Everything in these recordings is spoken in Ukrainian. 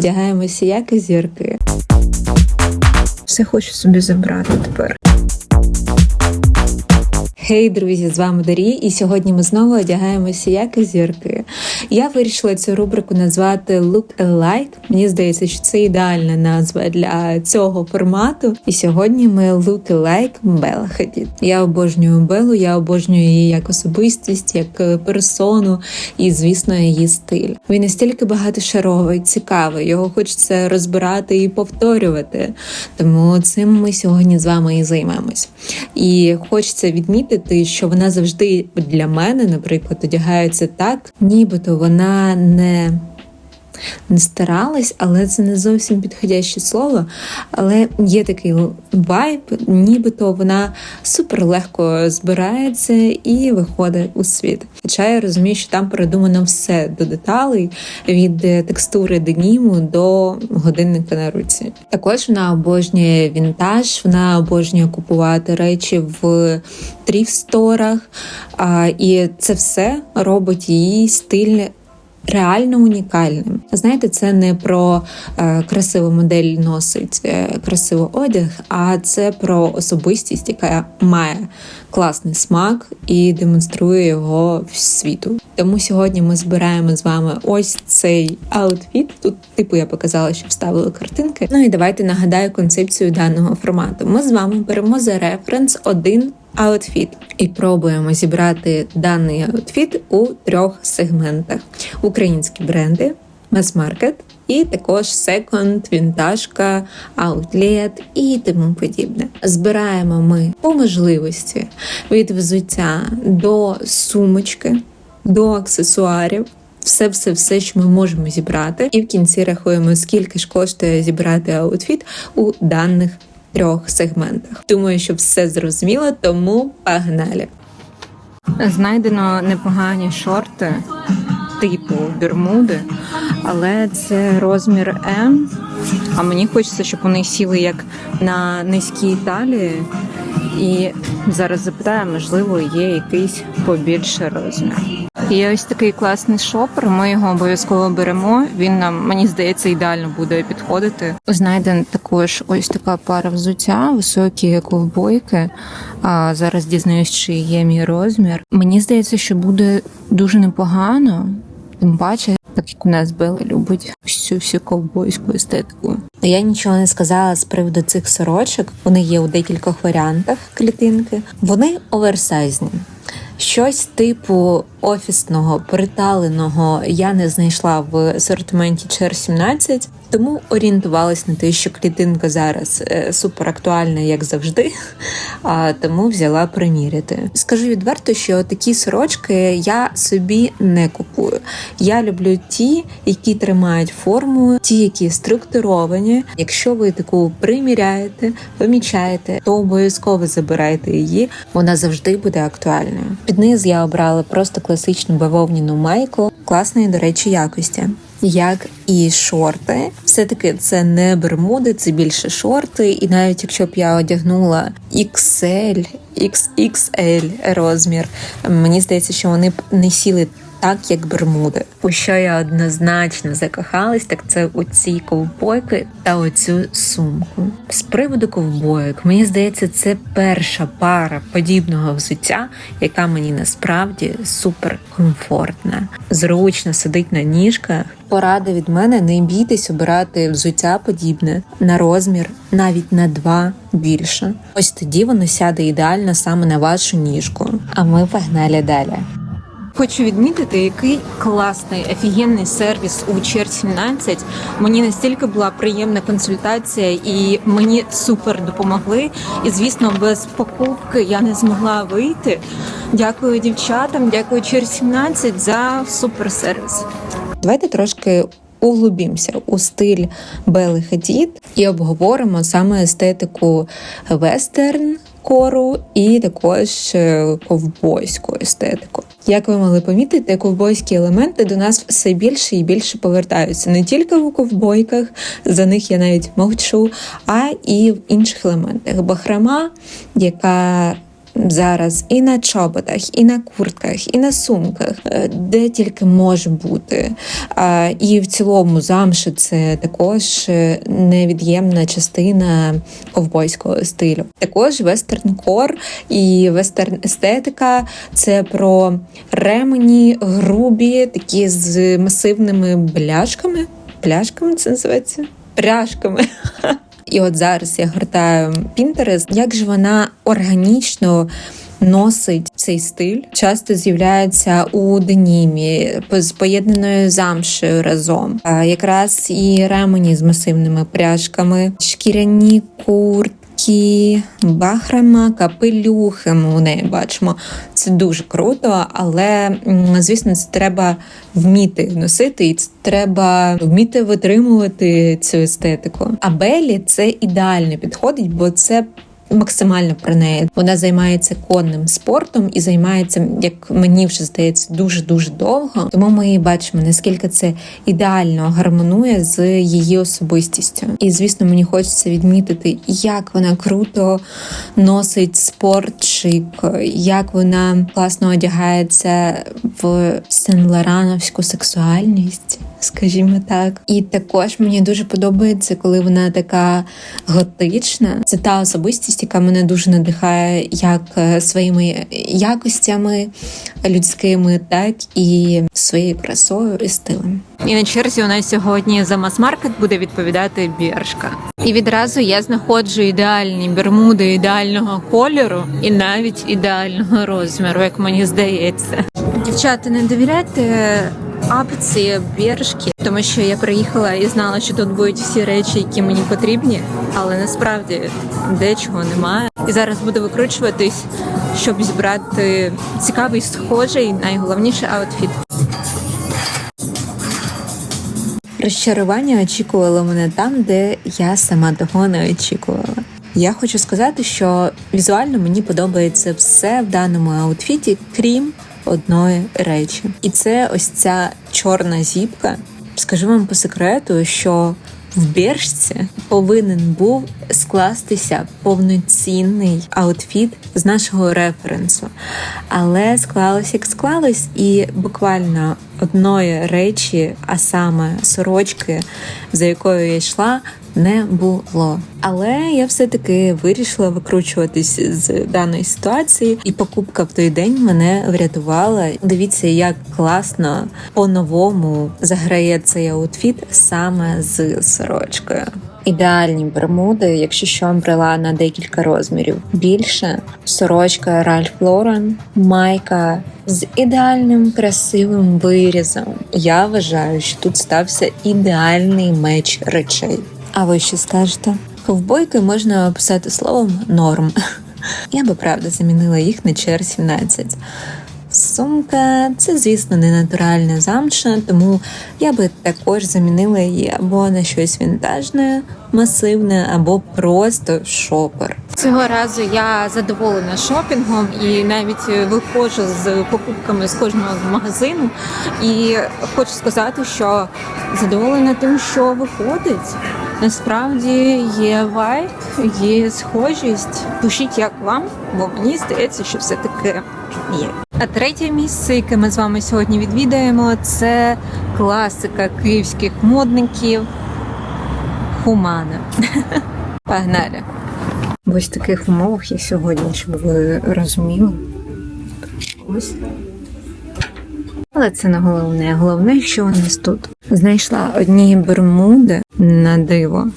Вдягаємося як зірки. Все хочу собі забрати тепер. Хей, друзі, з вами Дарі, і сьогодні ми знову одягаємося як зірки. Я вирішила цю рубрику назвати Look Alike. Мені здається, що це ідеальна назва для цього формату. І сьогодні ми Look Alike Bella Hadid. Я обожнюю Белу, я обожнюю її як особистість, як персону і, звісно, її стиль. Він настільки багатошаровий, цікавий. Його хочеться розбирати і повторювати. Тому цим ми сьогодні з вами і займемось. І хочеться відмітити що вона завжди для мене, наприклад, одягається так, нібито вона не не старалась, але це не зовсім підходяще слово. Але є такий вайб, нібито вона супер легко збирається і виходить у світ. Хоча я розумію, що там передумано все до деталей від текстури деніму до годинника на руці. Також вона обожнює вінтаж, вона обожнює купувати речі в тріфсторах, і це все робить її стиль реально унікальним. Знаєте, це не про е, красиву модель носить е, красивий одяг, а це про особистість, яка має класний смак і демонструє його в світу. Тому сьогодні ми збираємо з вами ось цей аутфіт. Тут, типу, я показала, що вставили картинки. Ну і давайте нагадаю концепцію даного формату. Ми з вами беремо за референс один аутфіт і пробуємо зібрати даний аутфіт у трьох сегментах: українські бренди, мас-маркет і також секонд, вінтажка, аутлет і тому подібне. Збираємо ми по можливості від взуття до сумочки, до аксесуарів. Все, все, все, що ми можемо зібрати, і в кінці рахуємо, скільки ж коштує зібрати аутфіт у даних трьох сегментах. Думаю, що все зрозуміло, тому погнали! Знайдено непогані шорти типу Бермуди, але це розмір М. А мені хочеться, щоб вони сіли як на низькій талії. І зараз запитаю, можливо, є якийсь побільше розмір. Є ось такий класний шопер. Ми його обов'язково беремо. Він нам мені здається ідеально буде підходити. Знайден також ось така пара взуття, високі ковбойки. А зараз дізнаюсь, чи є мій розмір. Мені здається, що буде дуже непогано. Тим паче, так як у нас Бела любить всю всю ковбойську естетику. Я нічого не сказала з приводу цих сорочок. Вони є у декількох варіантах клітинки. Вони оверсайзні. Щось типу офісного приталеного я не знайшла в асортименті чр 17 тому орієнтувалась на те, що клітинка зараз е, супер актуальна, як завжди, а тому взяла приміряти. Скажу відверто, що такі сорочки я собі не купую. Я люблю ті, які тримають форму, ті, які структуровані. Якщо ви таку приміряєте, помічаєте, то обов'язково забирайте її, вона завжди буде актуальною. Під низ я обрала просто класичну бавовняну майку, класної, до речі, якості як і шорти. Все-таки це не бермуди, це більше шорти. І навіть якщо б я одягнула XL, XXL розмір, мені здається, що вони б не сіли так, як Бермуди. У що я однозначно закохалась, так це у ці ковбойки та оцю сумку. З приводу ковбойок, мені здається, це перша пара подібного взуття, яка мені насправді супер комфортна, зручно сидить на ніжках. Порада від мене не бійтесь обирати взуття подібне на розмір, навіть на два більше. Ось тоді воно сяде ідеально саме на вашу ніжку. А ми погнали далі. Хочу відмітити, який класний офігенний сервіс у чер 17 Мені настільки була приємна консультація, і мені супер допомогли. І звісно, без покупки я не змогла вийти. Дякую дівчатам, дякую чер 17 за супер сервіс. Давайте трошки углубімося у стиль Бели Хадід і обговоримо саме естетику вестерн кору і також е, ковбойську естетику. Як ви могли помітити, ковбойські елементи до нас все більше і більше повертаються не тільки в ковбойках, за них я навіть мовчу, а і в інших елементах. Бахрама, яка зараз і на чоботах, і на куртках, і на сумках, е, де тільки може бути. І в цілому замша це також е, невід'ємна частина ковбойського стилю. Також вестерн-кор і вестерн-естетика це про ремені грубі, такі з масивними бляшками. Пляшками це називається? Пряжками. І от зараз я гортаю Pinterest, як же вона органічно носить цей стиль. Часто з'являється у денімі з поєднаною замшею разом. А якраз і ремені з масивними пряжками, шкіряні куртки, бахрама, капелюхи. Ми у неї бачимо. Це дуже круто, але звісно, це треба вміти носити, і це треба вміти витримувати цю естетику. А Белі це ідеально підходить, бо це. Максимально про неї вона займається конним спортом і займається, як мені вже здається, дуже дуже довго. Тому ми бачимо наскільки це ідеально гармонує з її особистістю. І звісно, мені хочеться відмітити, як вона круто носить спортчик, як вона класно одягається в сен-лорановську сексуальність. Скажімо так, і також мені дуже подобається, коли вона така готична. Це та особистість, яка мене дуже надихає, як е, своїми якостями людськими, так і своєю красою і стилем. І на черзі у нас сьогодні за мас-маркет буде відповідати біршка. І відразу я знаходжу ідеальні бермуди ідеального кольору і навіть ідеального розміру, як мені здається. Дівчата, не довіряйте апці біршки, тому що я приїхала і знала, що тут будуть всі речі, які мені потрібні, але насправді дечого немає. І зараз буду викручуватись, щоб зібрати цікавий, схожий, найголовніше аутфіт. Розчарування очікувало мене там, де я сама того не очікувала. Я хочу сказати, що візуально мені подобається все в даному аутфіті, крім одної речі. І це ось ця чорна зіпка. Скажу вам по секрету, що в біржці повинен був скластися повноцінний аутфіт з нашого референсу. Але склалось як склалось, і буквально одної речі, а саме сорочки, за якою я йшла, не було. Але я все-таки вирішила викручуватись з даної ситуації, і покупка в той день мене врятувала. Дивіться, як класно по-новому заграє цей аутфіт саме з сорочкою. Ідеальні бермуди, якщо що брала на декілька розмірів більше. Сорочка Ralph Lauren, майка з ідеальним красивим вирізом. Я вважаю, що тут стався ідеальний меч речей. А ви що скажете? Ковбойки можна описати словом норм. Я би правда замінила їх на чр 17 Сумка це, звісно, не натуральна замша, тому я би також замінила її або на щось вінтажне, масивне, або просто шопер. Цього разу я задоволена шопінгом і навіть виходжу з покупками з кожного магазину. І хочу сказати, що задоволена тим, що виходить. Насправді є вайб, є схожість. Пишіть, як вам, бо мені здається, що все таки є. А третє місце, яке ми з вами сьогодні відвідаємо, це класика київських модників Хумана. Погнали! В ось таких умовах я сьогодні, щоб ви розуміли. Ось. Але це не головне. Головне, що у нас тут. Знайшла одні бермуди на диво.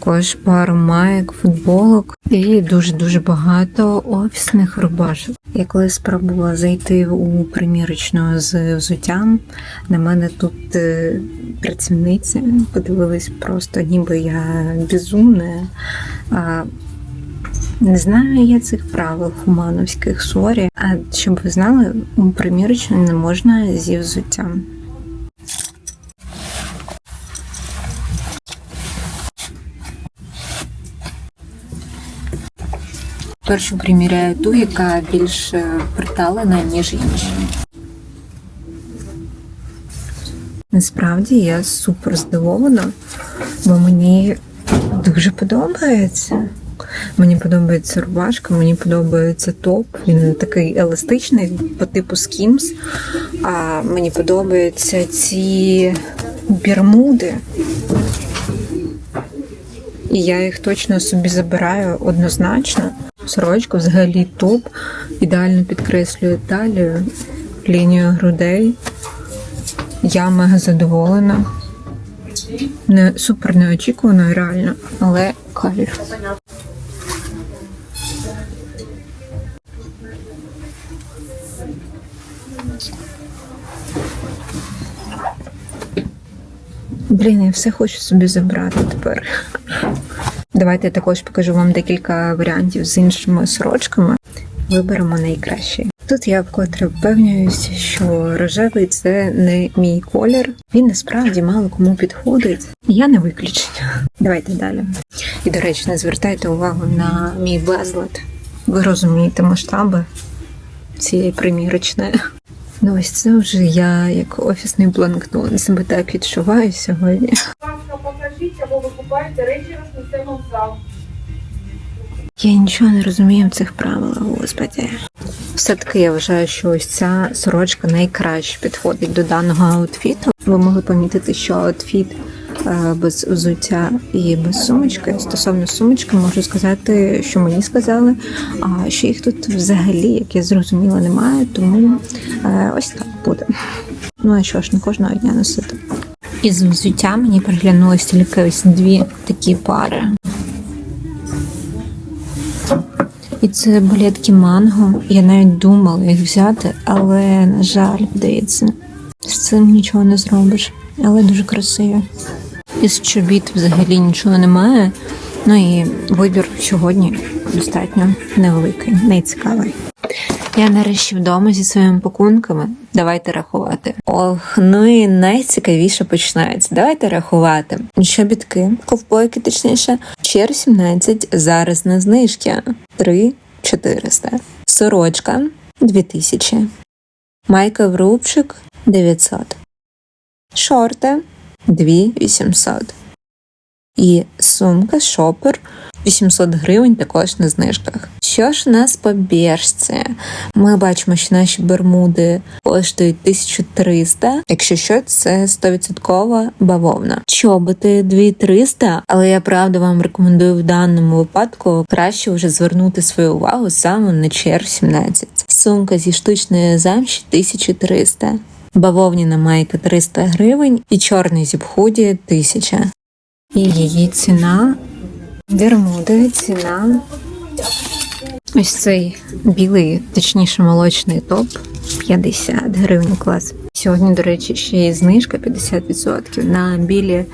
Також пару маєк, футболок і дуже-дуже багато офісних рубашок. Я коли спробувала зайти у примірочну з взуттям, на мене тут е, працівниці подивились просто, ніби я безумна. Не знаю я цих правил хумановських сорі. А щоб ви знали, у примірочну не можна зі взуттям. Першу приміряю ту, яка більш е, приталена, ніж інші. Насправді я супер здивована, бо мені дуже подобається. Мені подобається рубашка, мені подобається топ. Він такий еластичний по типу Skims. А мені подобаються ці бірмуди. І я їх точно собі забираю однозначно. Сорочка взагалі топ. Ідеально підкреслює талію, лінію грудей. Я мега задоволена. Не супер неочікувано, реально, але кайф. Блін, я все хочу собі забрати тепер. Давайте я також покажу вам декілька варіантів з іншими сорочками. Виберемо найкращий. Тут я вкотре впевнююся, що рожевий це не мій колір. Він насправді мало кому підходить. Я не виключення. Давайте далі. І, до речі, не звертайте увагу на мій безлад. Ви розумієте масштаби цієї примірочної. Ну, ось це вже я як офісний планктон себе так відчуваю сьогодні. Купаєте речі, рознесемо в зал. Я нічого не розумію в цих правилах, господи. Все-таки я вважаю, що ось ця сорочка найкраще підходить до даного аутфіту. Ви могли помітити, що аутфіт е, без взуття і без сумочки. Стосовно сумочки, можу сказати, що мені сказали, а що їх тут взагалі, як я зрозуміла, немає, тому е, ось так буде. Ну а що ж, не кожного дня носити. Із взуття мені приглянулись тільки ось дві такі пари. І це балетки манго. Я навіть думала їх взяти, але, на жаль, здається, з цим нічого не зробиш. Але дуже красиві. Із чобіт взагалі нічого немає. Ну і вибір сьогодні достатньо невеликий, найцікавий. Я нарешті вдома зі своїми пакунками. Давайте рахувати. Ох, ну і найцікавіше починається. Давайте рахувати. Чобітки, ковбойки, точніше, чер 17 зараз на знижки. 3 400. Сорочка 2000. Майка в рубчик 900. Шорти 2800. І сумка шопер 800 гривень також на знижках. Що ж у нас по біржці? Ми бачимо, що наші бермуди коштують 1300. Якщо що, це 100% бавовна. Чоботи 2300, але я правда вам рекомендую в даному випадку краще вже звернути свою увагу саме на чер 17. Сумка зі штучної замші 1300. Бавовняна майка 300 гривень і чорний зіп-худі 1000. І її ціна Бермуди, ціна. Ось цей білий, точніше, молочний топ 50 гривень клас. Сьогодні, до речі, ще є знижка 50% на білі,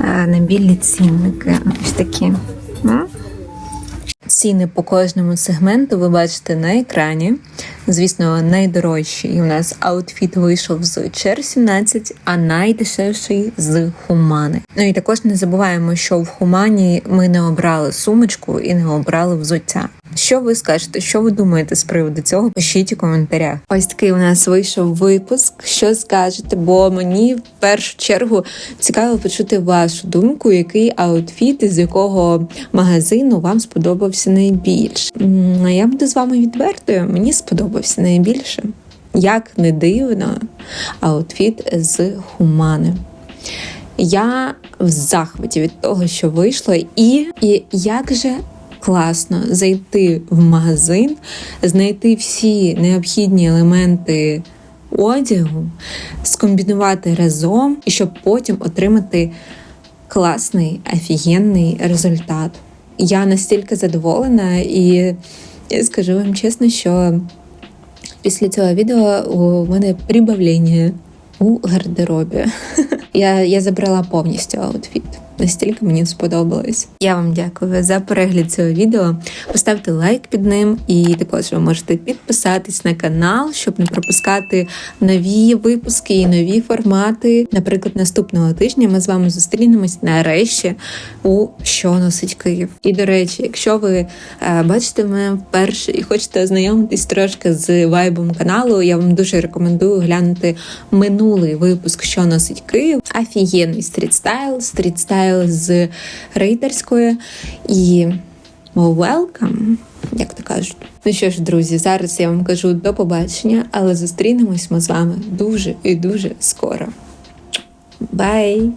е, на білі цінники. Ось такі. Ціни по кожному сегменту ви бачите на екрані. Звісно, найдорожчий у нас аутфіт вийшов з Чер 17, а найдешевший з Хумани. Ну і також не забуваємо, що в Хумані ми не обрали сумочку і не обрали взуття. Що ви скажете? Що ви думаєте з приводу цього? Пишіть у коментарях. Ось такий у нас вийшов випуск. Що скажете? Бо мені в першу чергу цікаво почути вашу думку, який аутфіт із якого магазину вам сподобався найбільше. Я буду з вами відвертою. Мені сподобався найбільше. Як не дивно, аутфіт з Хумани. Я в захваті від того, що вийшло, і, і як же класно зайти в магазин, знайти всі необхідні елементи одягу, скомбінувати разом, і щоб потім отримати класний, офігенний результат. Я настільки задоволена, і скажу вам чесно, що після цього відео у мене прибавлення у гардеробі. Я, я забрала повністю аутфіт. Настільки мені сподобалось. Я вам дякую за перегляд цього відео. Поставте лайк під ним, і також ви можете підписатись на канал, щоб не пропускати нові випуски і нові формати. Наприклад, наступного тижня ми з вами зустрінемось нарешті у що носить Київ. І до речі, якщо ви е, бачите мене вперше і хочете ознайомитись трошки з вайбом каналу, я вам дуже рекомендую глянути минулий випуск, що носить Київ. Офігенний стрітстайл, стрітстайл з рейдерської. І welcome, як то кажуть. Ну що ж, друзі, зараз я вам кажу до побачення, але зустрінемось ми з вами дуже і дуже скоро. Бай!